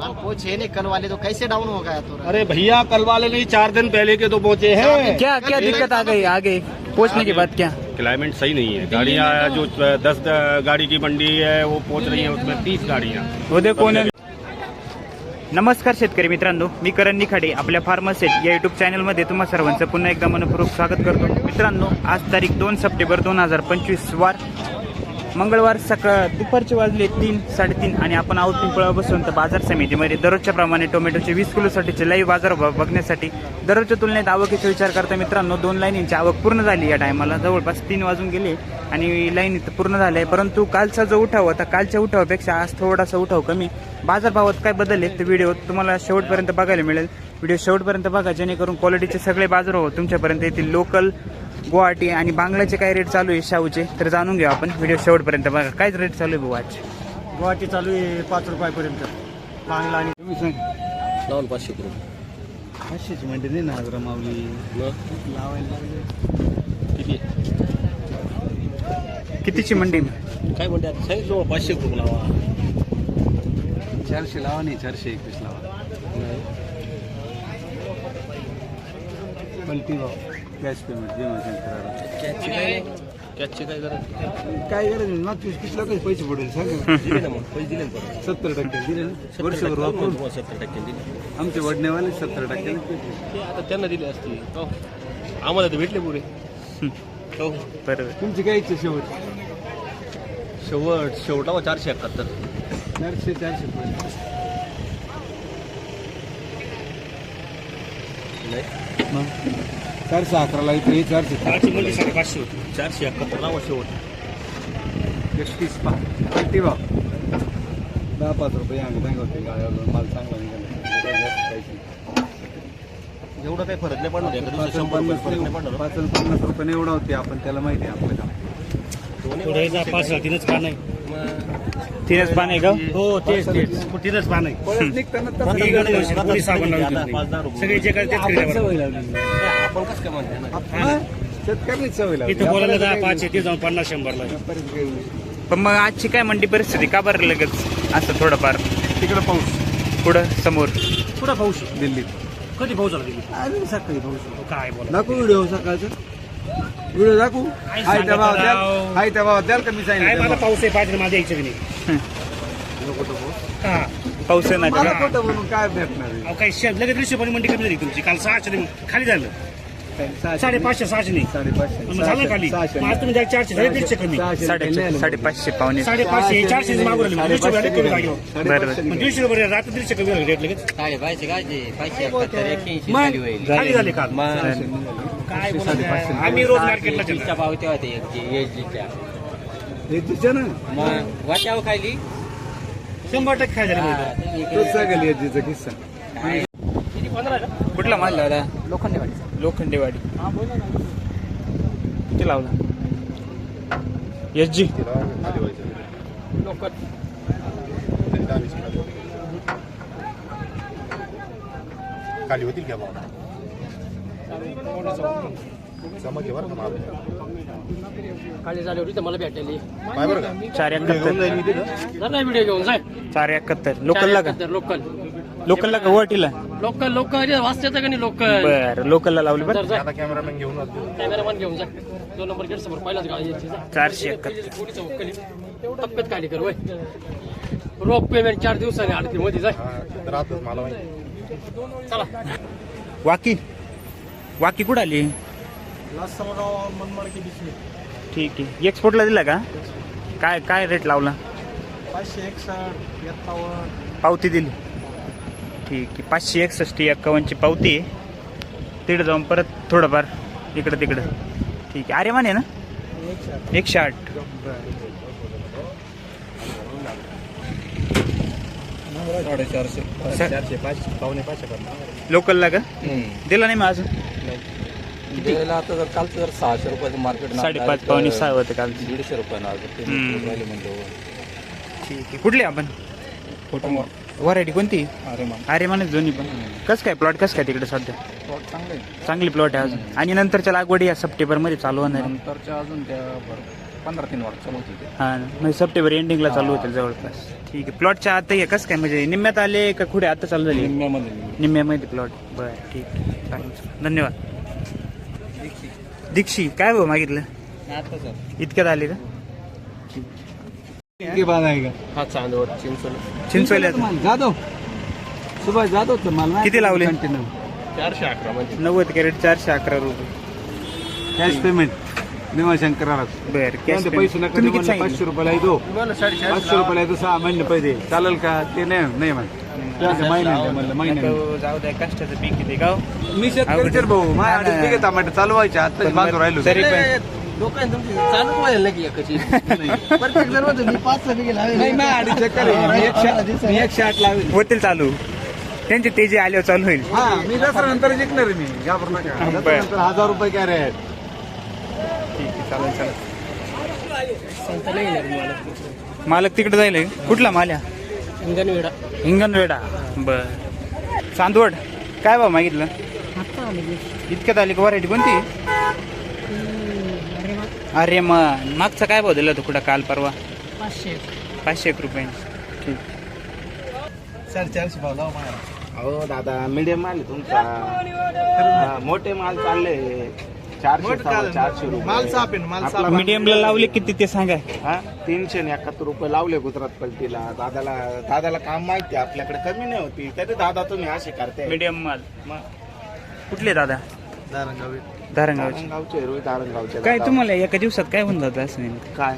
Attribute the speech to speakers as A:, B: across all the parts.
A: माल पहुँचे नहीं कल वाले तो कैसे डाउन हो गया तो
B: अरे भैया कल वाले नहीं चार दिन पहले के तो पहुँचे हैं।
C: क्या क्या दिक्कत आ गई? आगे पहुँचने के बाद क्या?
B: क्लाइमेट सही नहीं है। गाड़ियाँ जो दस गाड़ी की मंडी है वो पहुँच रही है उसमें तीस गाड़ियाँ।
C: उद्या कोण नमस्कार शेतकरी मित्रांनो मी करण निखाडे आपल्या फार्मसेट या युट्यूब चॅनलमध्ये तुम्हा सर्वांचं पुन्हा एकदा मनपूर्वक स्वागत करतो. मित्रांनो आज तारीख दोन सप्टेंबर दोन हज़ार पंचवीस वार मंगळवार सकाळ दुपारचे वाजले तीन साडेतीन आणि आपण आहोत पिंपळा बसून. तर बाजार समितीमध्ये दररोजच्या प्रमाणे टोमॅटोचे वीस किलोसाठीचे लाईव्ह बाजार बघण्यासाठी दररोजच्या तुलनेत आवकीचा विचार करता मित्रांनो दोन लाईनींची आवक पूर्ण झाली या टायमाला. जवळपास तीन वाजून गेले आणि लाईन पूर्ण झाले आहे परंतु कालचा जो उठाव होता कालच्या उठावापेक्षा आज थोडासा उठाव कमी. बाजारभावात काय बदलले ते व्हिडिओ तुम्हाला शेवटपर्यंत बघायला मिळेल. व्हिडिओ शेवटपर्यंत बघा जेणेकरून क्वालिटीचे सगळे बाजार हो तुमच्यापर्यंत येतील. लोकल गुवाहाटी आणि बांगलाचे काय रेट चालू आहे शाहूचे? तर जाणून घेऊ आपण. व्हिडिओ शेवटपर्यंत बघा. काय रेट चालू आहे भाऊ आज.
A: गुवाहाटी चालू आहे पाच रुपयापर्यंत. बांगला आणि
D: लावून पाचशे करून.
A: पाचशेची म्हणते नाही ना आज रमावली लावायला
D: किती?
C: कितीची मंडी?
D: काय म्हणते आता सांगितलं बा, पाचशे करून लावा.
A: चारशे लावा नाही चारशे एकवीस लावा. पलटी भाव गॅस पेमेंट विमा
D: कॅचचे काय गरज?
A: काय गरज? नाही मागच्या किती लोकांचे पैसे पडेल सांग
D: दिले ना मग पैसे दिले ना परत.
A: सत्तर टक्के दिले ना.
D: सत्तर
A: वर्षभर वापरून.
D: सत्तर टक्के दिले.
A: आमचे वडनेवाले सत्तर टक्के
D: ते आता त्यांना दिले असते हो. आम्हाला तर भेटले पुरे. हो.
C: बरोबर.
A: तुमची काय इच्छा शेवट?
D: शेवट शेवटावा चारशे एकाहत्तर.
A: चारशे चारशे पर्यंत
D: नाही.
A: मग? चारशे अकराला इथे हे चारशे
D: म्हणजे साडेपाचशे होती. चारशे एकाहत्तर लावा शेवट
A: एकतीस पा. पलटी भाव दहा पाच रुपये अंग सांगा होते गाड्यावर माल चांगला निघाला.
D: एवढं काही फरक नाही पडणार
A: पाच
D: शंभर रुपये
A: पन्नास
D: फरक नाही पडणार.
A: पाच पन्नास रुपये एवढा होते आपण त्याला माहिती आहे आपलं काम
D: दोन्ही
B: तीनच आहे.
D: मग
C: तीनच पान आहे का?
B: हो तेच तेच. तीनच. पान आहे. वर्षी होती.
D: पाच.
B: सगळे जे काय तेच
A: आपण
D: कसं काय म्हणते ना
A: हा? शेतकऱ्यांनीच सवय लावली.
B: इथं बोलायला दहा पाच आहे ते जाऊन पन्नास शंभरला
A: काही-
C: पण मग आजची काय मंडी परिस्थिती? का बरं लगेच? असं थोडंफार.
A: तिकडं पाऊस.
C: पुढं समोर.
B: कुठं पाऊस?
A: दिल्लीत.
B: कधी पाऊस झाला तिथे
A: अजून सकाळी पाऊस
B: काय बोला
A: दाखवू व्हिडिओ सकाळचं. व्हिडिओ दाखवू.
B: काय
A: हाय त्या भावात द्याल.
B: राव?
A: हाय त्या भावात द्याल का मी
B: काय मला पाऊस आहे पाहिजे माझ्या की नाही. हा.
C: पाऊस. आहे ना
A: मला
C: का?
A: खोटं म्हणून काय भेटणार आहे?
B: अहो काही शेत लगेच पण मंडी कमी झाली तुमची. काल सहाशे खाली झालं.
A: सहाशे-
B: साडेपाचशे सहाशे नाही.
A: साडेपाचशे.
B: मग झालं खाली.
A: सहाशे-
B: मग आज तुम्ही द्याल चारशे झाले दीडशे कमी.
A: सहाशे.
C: साडे
A: नाही आले.
C: साडेपाचशे पावणे
B: साडेपाचशे चारशे मागू राहिले दीडशे रुपये कमी. लागेल
A: साडेपाचशे
B: मग दीडशे रुपये रात्री दीडशे कमी झाले रेट लगेच
E: काय पाहिजे काय ते? पाचशे एकाहत्तर एक्क्याऐंशी
A: मग?
E: खाली होईल.
B: खाली झाले काल
A: सहाशे.
B: काय
A: साडेपाचशे.
B: आम्ही रोज मार्केटला
E: च्या
B: गेलो
E: भाव तेव्हा ते एक एचडीच्या
A: हे तुझ्या ना?
E: मग वाट्यावर खाली
B: शंभर टक्के खाय झाले
E: हा. तुम्ही
A: तोच सांगेल याजीचा किस्सा.
B: किती पंधरा का?
C: कुठला माल लावला? लोखंडेवाडी. लोखंडेवाडी. किती लावला? S G.
F: खाली होतील का चमक आहे बरं का माल?
E: खाली झाली होती तर मला भेटायली
F: काय बरं का?
C: चार
F: घेऊन
C: एकाहत्तर
F: जाईल मी तिथं.
E: जरा व्हिडिओ घेऊन जाय
C: चार एकाहत्तर लोकलला का?
E: लोकल.
C: लोकलला का? गुवाहाटीला
E: लोकल लोकल वाचते का नाही लोकल?
C: बरं लोकलला लावली बरं.
F: आता कॅमेरामॅन घेऊन जातो.
E: कॅमेरामॅन घेऊन जा. दोन नंबर गेट समोर पहिलाच गाडी.
C: चारशे
E: टप्प्यात खाली कर वय. रोख पेमेंट चार दिवसाने आडती मध्ये जाय.
F: हा राहतोच मला
E: चला.
C: वाकी. वाकी कुठं आली? ठीक आहे. एक्सपोर्टला दिला का? काय काय रेट लावला?
A: पाचशे एकसष्ट
C: पावती दिली. ठीक आहे पाचशे एकसष्ट एक्कावन्नची पावती आहे. तिकडे जाऊन परत थोडंफार इकडं तिकडं. ठीक आहे. अरे माने ना? एकशे आठ.
F: साडेचारशे चारशे पाचशे पावणे पाचशे
C: लोकलला का? दिला नाही मग अजून?
G: द्यायला आता जर कालचं जर सहाशे रुपयाचं मार्केट
C: साडेपाच पावणे सहा होते काल
G: दीडशे रुपयानं आज. म्हणतो
C: ठीक आहे. कुठले आपण?
G: फोटो
C: व्हरायटी कोणती?
G: अरे मान
C: अरे दोन्ही पण. कसं काय प्लॉट कसं काय तिकडे सध्या?
G: प्लॉट चांगले. आहे.
C: चांगली प्लॉट आहे अजून. आणि नंतरच्या लागवडी या सप्टेंबरमध्ये चालू होणार आहे.
G: नंतरच्या अजून त्या
F: पंधरा तीन वर्ष होती ते.
C: हा. म्हणजे सप्टेंबर एंडिंगला चालू होतील जवळपास. ठीक आहे. प्लॉटच्या आता हे कसं काय? म्हणजे निम्म्यात आले का कुठे? आता चालू झाली?
F: निम्म्यामध्ये
C: निम्म्यामध्ये. प्लॉट बरं ठीक आहे. चालेल. धन्यवाद. दीक्षी काय भाऊ मागितलं? इतक्यात आले का?
A: बाद का?
D: हा चांदवड चिंचोली.
C: चिंचवल्या
A: जाधव. सुभाष जाधव तर मला
C: किती लावले?
A: कंटिन्यू
D: चारशे अकरा मध्ये
C: नव्वद कॅरेट चारशे अकरा रुपये.
A: कॅश पेमेंट
C: बर कॅश
A: पैसे नका
C: तुम्ही किती
A: पाचशे रुपयाला येतो.
D: तुम्हाला साडेचारशे
A: पाचशे रुपयाला येतो सहा महिने पैसे चालेल का? ते नाही नाही म्हणत महिन्याने म्हणलं. महिन्याने.
C: नको, जाऊ द्या कष्टाचं पीक किती गाव.
A: मी शेतकरी तर भाऊ माझ्या
C: हा.
A: अडीच बिघे टमाटे चालवायचे आता बांधून राहिलो.
C: तरी पण
D: लोकांनी तुमची चालूच व्हायला नाही की एकाची प्रत्येक जण म्हणतो, मी पाच सहा बिघे लावेल.
A: नाही माझ्या अडीच एकर आहे. मी एकशे मी एकशे आठ लावेल.
C: होतील चालू. त्यांचे तेजी आल्यावर चालू होईल.
A: हा मी दसरा नंतर जिंकणार आहे मी. घाबरू नका. दसरा नंतर हजार रुपये काय रे
C: ठीक आहे चालेल मालक तिकडे. जाईल कुठला माल्या
E: इंगनवेडा.
C: हिंगणवेडा बर. चांदवड. काय भाव मागितलं? इतक्यात आली का व्हरायटी कोणती? अरे मग मागचा काय भाव दिला तू कुठं काल परवा?
E: पाचशे
C: पाचशे एक रुपये. ठीक.
A: साडेचारशे भाव लावा मला
H: अहो दादा मीडियम माल आहे तुमचा. हा, मोठे माल चालले. चारशे सव्वा चारशे रुपये.
A: ना,
C: मीडियमला लावले किती ते सांगा.
H: हा? तीनशे आणि एकाहत्तर रुपये लावले गुजरात पलटीला. दादाला दादाला काम माहिती आहे, आपल्याकडे कमी नाही होती. तरी दादा तुम्ही असे करते
C: मीडियम माल.
H: मग.
C: कुठले दादा? धारणगावचे
H: रोहित
C: काय. तुम्हाला एका दिवसात काय होऊन जातं असं नेमकं?
H: काय?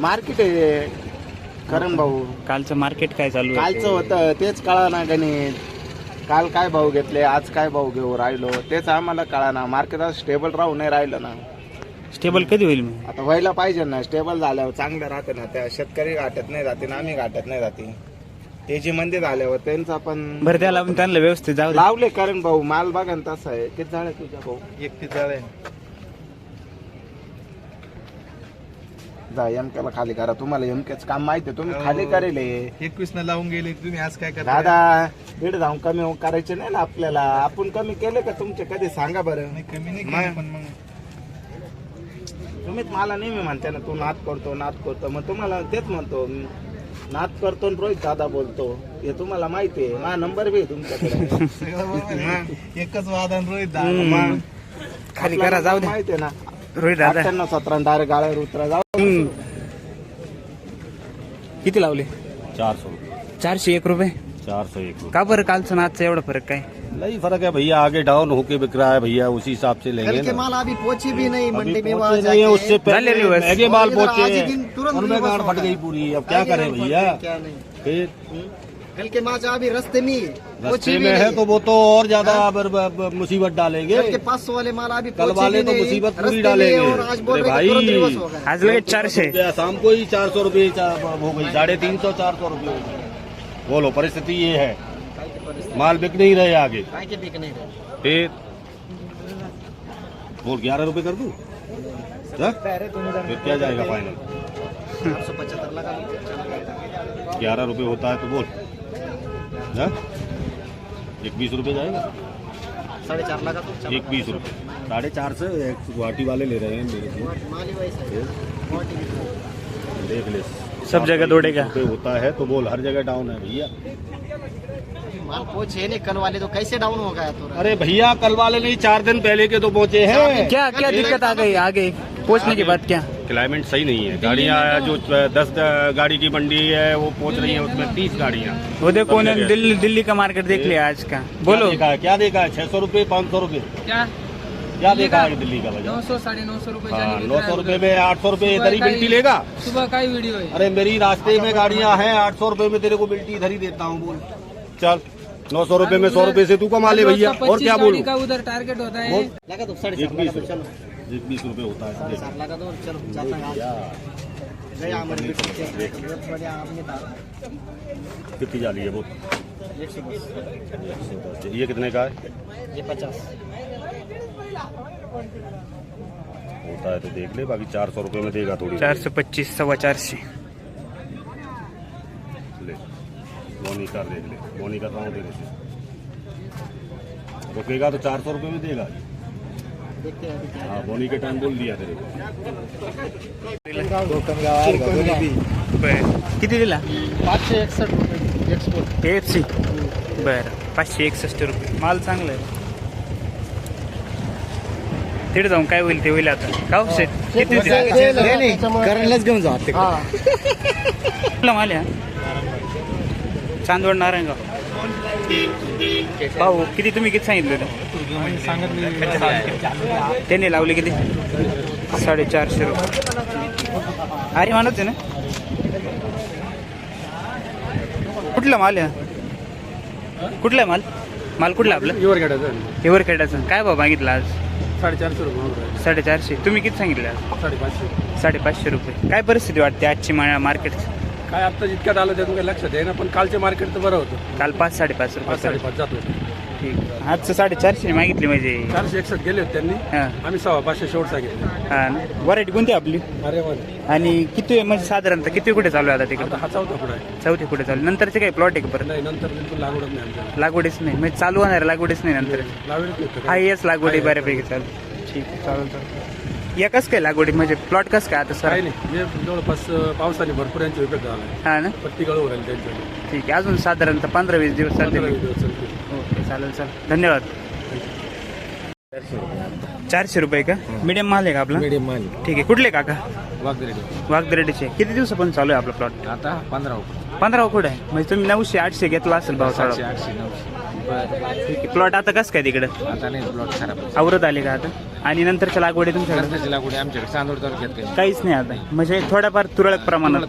H: मार्केट आहे करण भाऊ.
C: कालचं मार्केट काय चालू आहे
H: कालचं होतं तेच कळा ना गणित. काल काय भाव घेतले आज काय भाव घेऊ राहिलो तेच आम्हाला कळा ना. मार्केट स्टेबल राहू नाही राहिलं ना.
C: स्टेबल कधी होईल मग?
H: आता व्हायला पाहिजे ना. स्टेबल झाल्यावर चांगलं राहते ना. त्या शेतकरी घाटत नाही जाते ना आम्ही घाटत नाही जाते. ते जी मंदी झाल्यावर त्यांचा पण
C: बरं त्याला लावून त्यांना व्यवस्थित जाऊ दे.
H: लावले कारण भाऊ माल बघा ना तसा आहे. किती झालं तुझ्या भाऊ?
A: एक पिझ्झा आहे.
H: जा एमक्याला खाली करा. तुम्हाला एमक्याच काम माहिती आहे. तुम्ही खाली करेल. हे.
A: एकवीस न लावून गेले तुम्ही आज काय करता
H: दादा दीड जाऊन कमी हो- करायचे नाही ना आपल्याला. आपण कमी केले का तुमचे? कधी सांगा बरं.
A: नाही कमी नाही
H: मग-
A: केलं पण मग
H: तुम्हीच मला नेहमी म्हणते ना तू नाद करतो नाद करतो. मग तुम्हाला तेच म्हणतो. नाद करतो आणि रोहित दादा बोलतो. हे तुम्हाला माहिती आहे. माझा नंबर बी आहे तुमच्याकडे.
A: एकच वादन रोहित दादा.
C: खाली करा जाऊ दे.
H: माहिती आहे ना?
C: रोहित दादा.
H: अठ्ठ्याण्णव सतरा डायरेक्ट गाळ्यावर उतरा. जाऊ.
C: किती लावले?
B: चार सौ रुपये.
C: चारशे एक रुपये?
B: चार सौ एक
C: का बरं कालचं आजचं एवढा फरक काय?
B: नहीं फ़र्क है भैया आगे डाउन होके बिक रहा है भैया उसी हिसाब से लेंगे ना।
I: माल अभी पहुँची भी नहीं
B: अभी
I: मंडी में
B: पहुँचे
I: वहाँ
B: नहीं है, उससे पहले। महँगे माल
I: और इधर आज ही
B: पहुँचे
I: दिन तुरंत
B: और मैं
I: रिवर्स
B: गांठ
I: हो।
B: फट गई पूरी अब क्या करें भैया?
I: क्या नहीं।
B: फिर?
I: कल के माचा अभी रास्ते में ही है। पहुँची
B: रस्ते
I: भी
B: में है
I: नहीं।
B: तो वो तो और ज़्यादा ब- मुसीबत डालेंगे।
I: कल के पाँच सौ वाले माल अभी
B: कल
I: पहुँची
B: वाले
I: भी
B: तो
I: नहीं।
B: मुसीबत पूरी
I: रास्ते में
B: डालेंगे।
I: और आज बोल
B: अरे
I: रहे कि तुरंत
B: भाई
I: रिवर्स हो
C: आज लगेच चारशे
B: रुपया शाम को ही चार सौ रुपये हो गई साढ़े तीन सौ चार सौ रुपये हो गई। बोलो परिस्थिति ये है। माल बिक नहीं रहे आगे।
I: बिक नहीं रहे
B: फिर बोल ग्यारह रुपए कर दूँ? हाँ? फिर क्या जाएगा फाइनल ग्यारह रुपए होता है तो बोल। हाँ? एक बीस रुपए जाएगा।
I: साढ़े चार लगा तो
B: एक बीस रुपए। साढ़े चार से गुवाहाटी वाले ले रहे हैं मेरे
I: ही।
B: देख ले।
C: सब जगह दौड़ेगा।
B: होता है तो बोल हर जगह डाउन है भैया।
I: माल पहुँचे नहीं कल वाले तो कैसे डाउन हो गया तुरंत
B: अरे भैया कल वाले नहीं चार दिन पहले के तो पहुँचे हैं।
C: क्या क्या दिक्कत आ गई? आगे पहुँचने के बाद क्या?
B: क्लाइमेट सही नहीं है। गाड़ियाँ जो दस गाड़ी की मंडी है वो पहुँच रही है उसमें तीस गाड़ियाँ।
C: वो देखो दिल्ली दिल्ली का मार्केट देख लिया आज का। बोलो।
B: क्या देखा है? क्या देखा है? छह सौ रुपये पाँच सौ रुपये।
E: क्या
B: क्या देखा है दिल्ली का बाज़ार
E: नौ सौ साढ़े नौ सौ रुपये
B: हाँ नौ सौ रुपये में आठ सौ रुपये इधर ही बिल्टी लेगा।
E: सुबह का ही वीडियो है।
B: अरे मेरी रास्ते में गाड़ियाँ हैं आठ सौ रुपये में तेरे को बिल्टी इधर ही देता हूँ बोल। चल नौ सौ रुपये में सौ रुपये से तू कमा ले भैया और क्या बोलूँ?
E: का उधर टारगेट होता है।
I: चार
B: बीस बीस रुपये होता है।
I: लगा दो चलो जाता है
B: कितनी है वो ये कितने का है?
I: ये पचास।
B: होता है तो देख ले बाकी चार सौ रुपये में देगा थोड़ी
C: चार सौ पच्चीस सव्वा चारशे
B: ले मोनी कर देख ले मोनी कर रहा हूँ रुकेगा तो चार सौ रुपये में देगा।
I: हैं
B: हाँ बोनी के टाइम बोल दिया तेरे
C: बरं किती दिला?
E: पाचशे एकसष्ट रुपये एक्सपोर्ट
C: एफ़ सी। बरं पाचशे एकसष्ट रुपये। माल चांगला आहे तिथे जाऊन काय होईल ते होईल आता. का हो. सेट किती?
I: करणलाच घेऊन जाऊ ते
C: कुठला माल आहे हा? चांदवड नारायणगाव. भाऊ किती तुम्ही किती सांगितलं होतं? त्यांनी लावले किती? साडेचारशे रुपये. अरे मानत आहे ना? कुठला माल आहे? कुठला आहे माल? माल कुठला आपला?
E: युवर
C: हिवर खेळायचं काय भाऊ मागितला आज?
E: साडेचारशे रुपये
C: साडेचारशे. तुम्ही किती सांगितलं?
E: साडेपाचशे.
C: साडेपाचशे रुपये. काय परिस्थिती वाटते आजची मार्केटची
E: काय आता जितक्यात आलं त्यातून काही लक्षात आहे ना पण कालचे मार्केट तर बरं होतं.
C: काल पाच साडेपाच
E: पाच
C: रुपये
E: साडेपाच जात होते
C: ठीक आजचं साडेचारशे मागितली म्हणजे.
E: चारशे एकसष्ट गेले होते त्यांनी.
C: हां.
E: आम्ही सव्वा पाचशे शेवट सांगितले.
C: हां. व्हरायटी कोणती आपली?
E: अरे वा.
C: आणि किती म्हणजे साधारणतः किती कुठे चालू आहे आता तिकडे?
E: आता हा चौथा पुढे आहे?
C: चौथी कुठे चालू? आहे? नंतरचे काही प्लॉट आहे का परत?
E: नाही नंतर बिलकुल नाही आमच्या
C: लागवडीच नाही. म्हणजे चालू होणार लागवडीच नाही नंतर.
E: नाही
C: हा येस लागवडी बऱ्यापैकी चालू. ठीक आहे चालेल चालेल. एकच काय लागवडी? म्हणजे प्लॉट कस काय आता सर?
E: काही नाही. म्हणजे जवळपास अं, पावसाने भरपूर यांचा उपयोग झाला.
C: हा ना?
E: पत्ती गळू राहील त्यांच्या
C: ठीक आहे. अजून साधारणतः पंधरा वीस दिवस
E: पंधरा
C: चालतील
E: वीस दिवस चालतील.
C: चालेल चालेल. धन्यवाद. चारशे रुपये का? मीडियम माल आहे का आपला?
F: मीडियम माल.
C: ठीक आहे. कुठले काका? वाघदरेडीचे किती दिवसापासून चालू आहे आपला प्लॉट
F: आता पंधरा
C: पंधरा कुठे आहे? म्हणजे तुम्ही नऊशे आठशे घेतला असेल भाव
F: सातशे
C: साडा
F: आठशे नऊशे.
C: प्लॉट आता कसं काय तिकडं?
F: आता नाही प्लॉट खराब
C: आवरत आले का आता? आणि नंतरच्या लागवडी तुमच्याकडे?
F: लागवड आहे आमच्याकडे चांदोड तालुक्यात काही
C: काहीच नाही आता. म्हणजे थोड्याफार तुरळक प्रमाणात.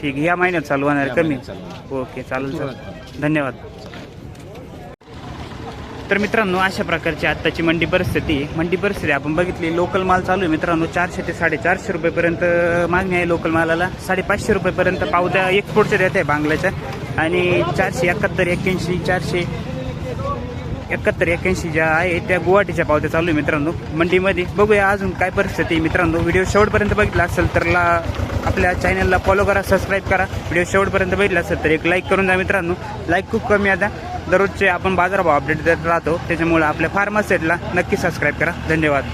C: ठीक आहे. या महिन्यात चालू होणार कमी? ओके चालेल धन्यवाद. तर मित्रांनो अशा प्रकारची आत्ताची मंडी परिस्थिती. मंडी परिस्थिती आपण बघितली. लोकल माल चालू आहे मित्रांनो चारशे ते साडेचारशे रुपयेपर्यंत मागणी आहे लोकल मालाला. साडेपाचशे रुपयेपर्यंत पावत्या एक्सपोर्टच्या देत आहे बांगल्याच्या आणि चारशे एकाहत्तर एक्क्याऐंशी चारशे एकाहत्तर एक्याऐंशी ज्या आहे त्या गुवाहाटीच्या पावत्या चालू आहे मित्रांनो. मंडीमध्ये. बघूया अजून काय परिस्थिती मित्रांनो. व्हिडिओ शेवटपर्यंत बघितला असेल तर ला आपल्या चॅनलला फॉलो करा सबस्क्राईब करा. व्हिडिओ शेवटपर्यंत बघितला असेल तर एक लाईक करून द्या मित्रांनो. लाईक खूप कमी आता. दररोजचे आपण बाजारभाव अपडेट देत राहतो. त्याच्यामुळे आपल्या फार्मसेटला नक्की सबस्क्राईब करा. धन्यवाद.